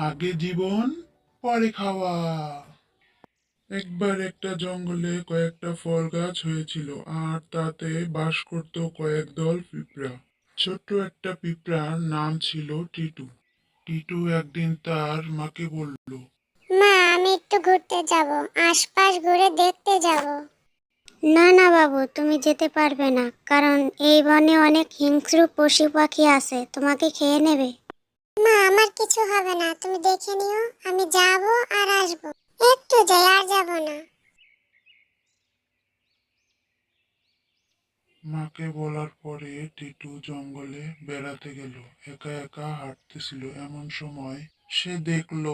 আগে জীবন পরে খাওয়া। একবার একটা জঙ্গলে কয়েকটা ফল গাছ হয়েছিল আর তাতে বাস করত কয়েক দল পিঁপড়া। ছোট্ট একটা পিঁপড়ার নাম ছিল টিটু। টিটু একদিন তার মাকে বলল মা আমি একটু ঘুরতে যাব আশপাশ ঘুরে দেখতে যাব। না না বাবু তুমি যেতে পারবে না কারণ এই বনে অনেক হিংস্র পশু পাখি আছে তোমাকে খেয়ে নেবে। মা, আমার কিছু হবে না। তুমি দেখে নিও, আমি যাব আর আসব। একটু যাই, আর যাব না। মাকে বলার পরে টিটু জঙ্গলে বেড়াতে গেল। একা একা হাঁটতেছিল। এমন সময় সে দেখল,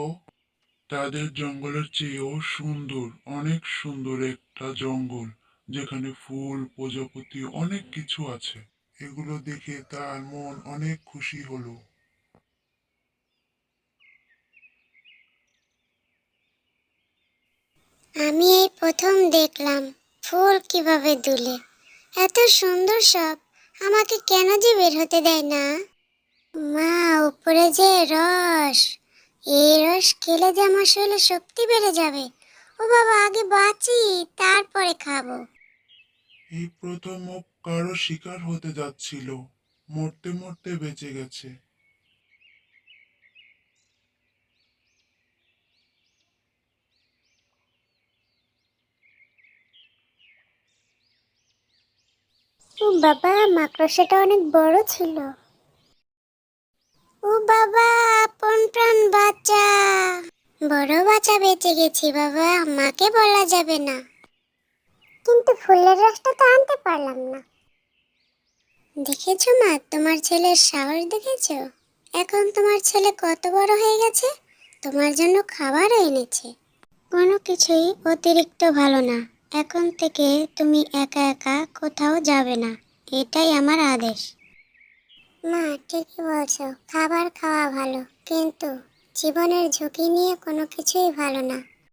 তাদের জঙ্গলের চেয়েও সুন্দর, অনেক সুন্দর একটা জঙ্গল, যেখানে ফুল, প্রজাপতি, অনেক কিছু আছে। এগুলো দেখে তার মন অনেক খুশি হলো। আমি এই প্রথম দেখলাম ফুল কীভাবে দুলে। এত সুন্দর সব। আমাকে কেন যে বের হতে দেয় না? মা, উপরে যে রস। এই রস খেলে যে আমার শরীরে শক্তি বেড়ে যাবে। ও বাবা, আগে বাঁচি, তারপরে খাব। এই প্রথম কারও শিকার হতে যাচ্ছিল। মরতে মরতে বেঁচে গেছে। ও বাবা, মাকড়সাটা অনেক বড় ছিল। ও বাবা, আপন প্রাণ বাচ্চা বড় বাচ্চা বেঁচে গেছি বাবা মাকে বলা যাবে না। কিন্তু ফুলের রসটা তো আনতে পারলাম না। দেখেছ মা, তোমার ছেলের সাহস দেখেছ? এখন তোমার ছেলে কত বড় হয়ে গেছে? তোমার জন্য খাবারও এনেছে। কোনো কিছুই অতিরিক্ত ভালো না। এখন থেকে তুমি একা একা কোথাও যাবে না। এটাই আমার আদেশ। মা ঠিকই বলছো। খাবার খাওয়া ভালো, কিন্তু জীবনের ঝুঁকি নিয়ে কোনো কিছুই ভালো না।